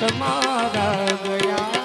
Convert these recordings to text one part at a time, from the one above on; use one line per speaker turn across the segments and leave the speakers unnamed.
તમારા ગયા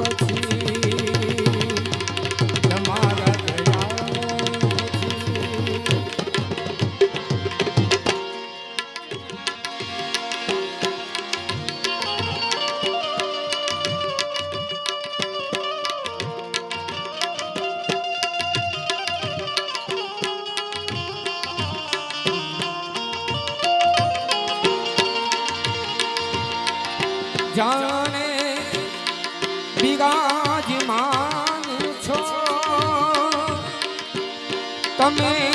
বাঁচি Yeah.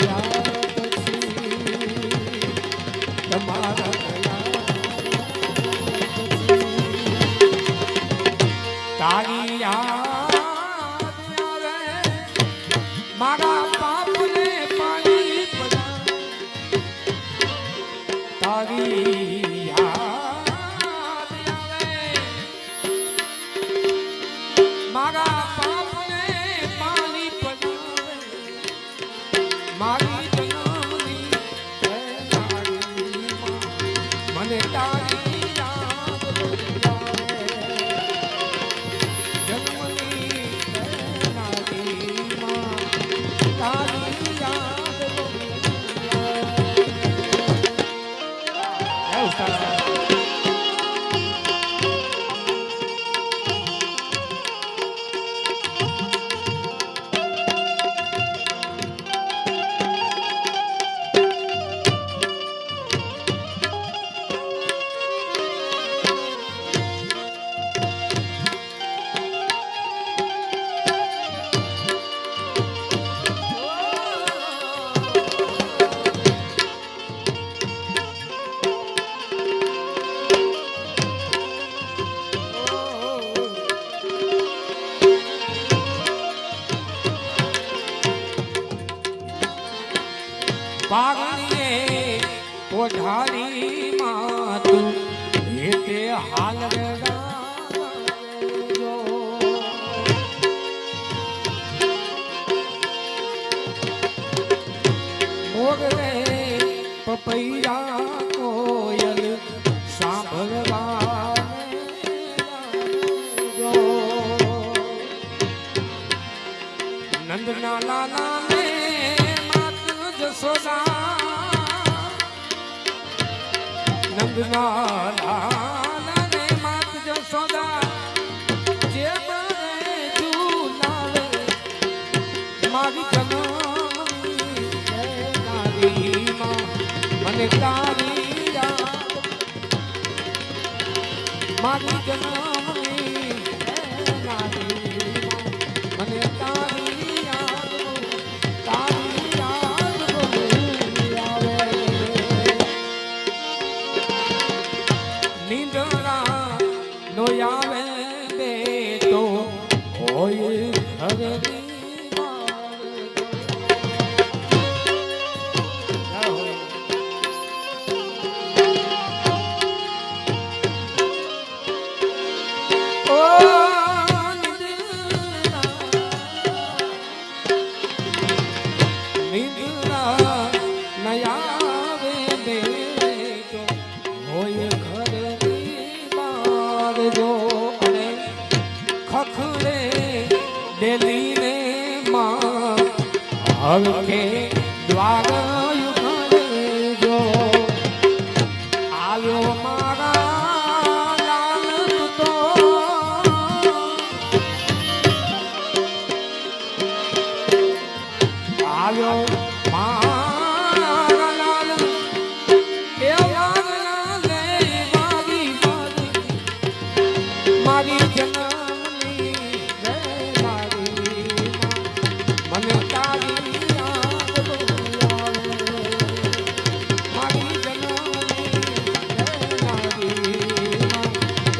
Yeah. તારી મારી જન્મ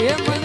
Yeah.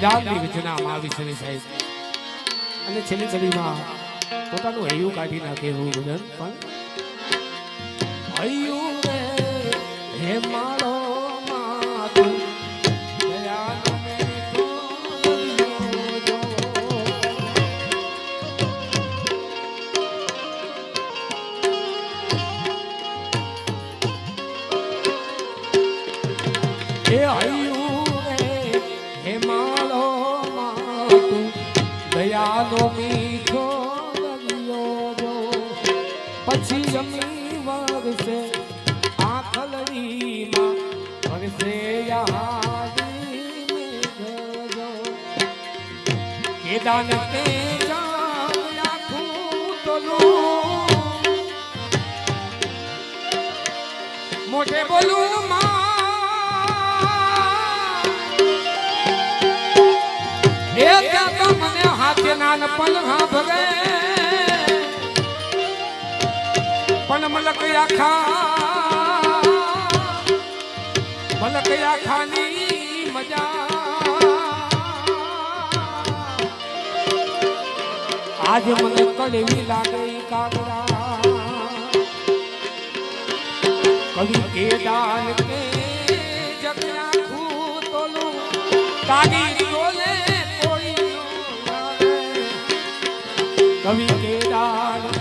વિરામની રચનામાં આવી છે સાહેબ. અને છેલ્લી છેલ્લીમાં પોતાનું હૈયું કાઢી નાખે એવું પણ હૈયું હે મારા નાન પલ હાંભ ગે પણ મલક આખા મલક આખાની મજા આજ મને કડવી લાગે કાગડા કડી કે દાન કે જગ્યા ખૂ તોલું કાગીરી કવિ કેદાર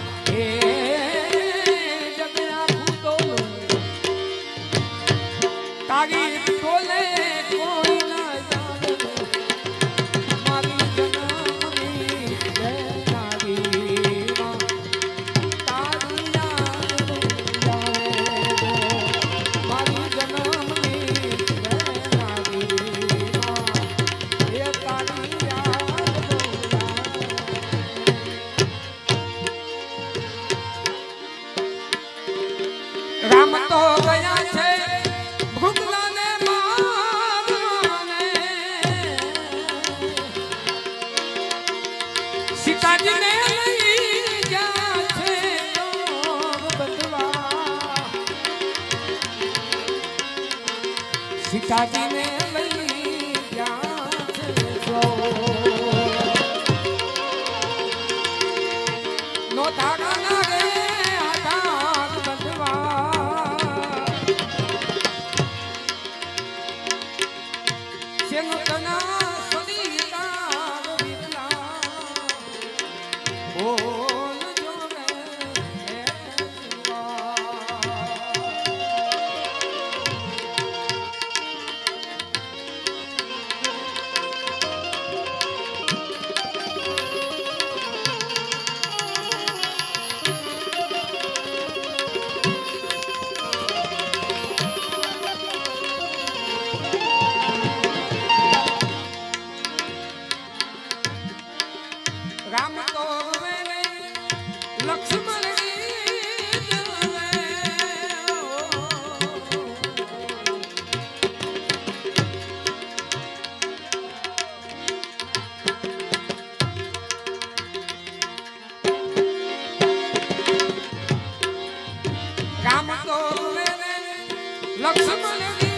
લક્ષ્મણ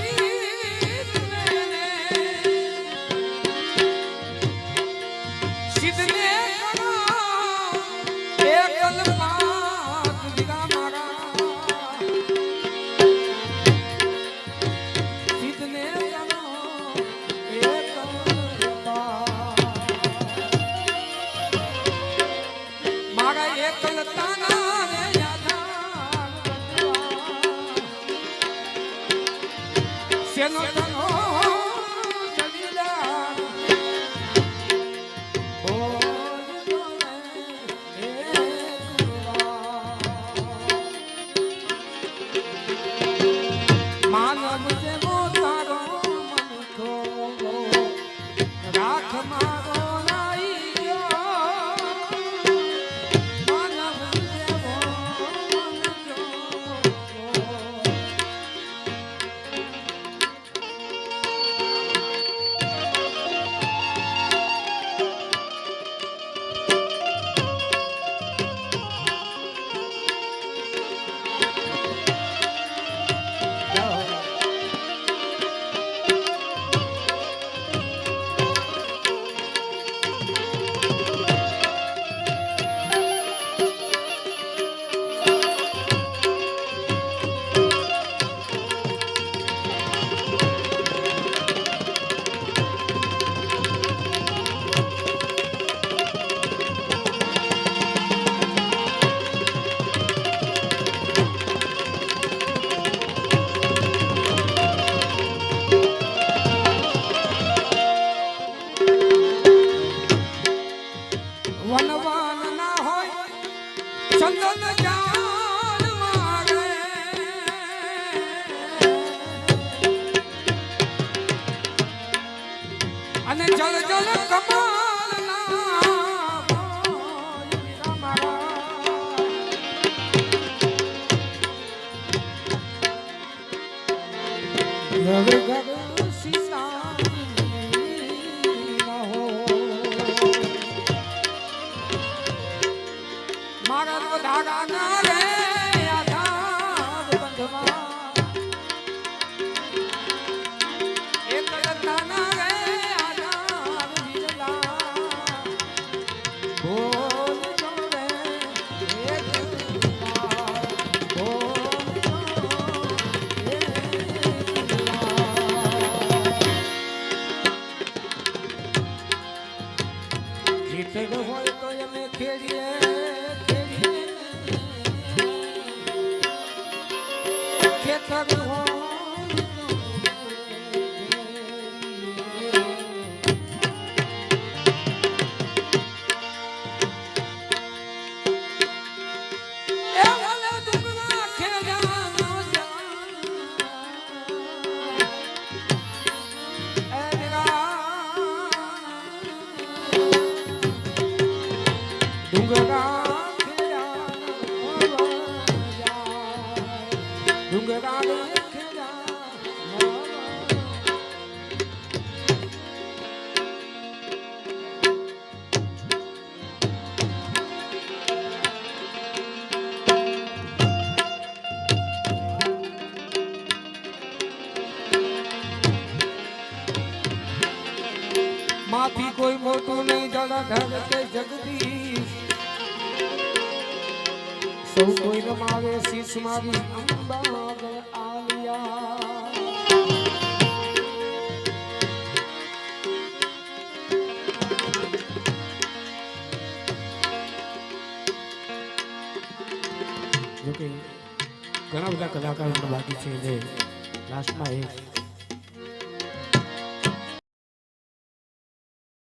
શેનો Good. માથી કોઈ મોટું નહીં જળધર કે જગદીશ. સૌ કોઈ રમાવે, શીશ મારી અંબાગર આલિયા જોકે ઘણા બધા કલાકારો બાકી છે એટલે લાસ્ટમાં એક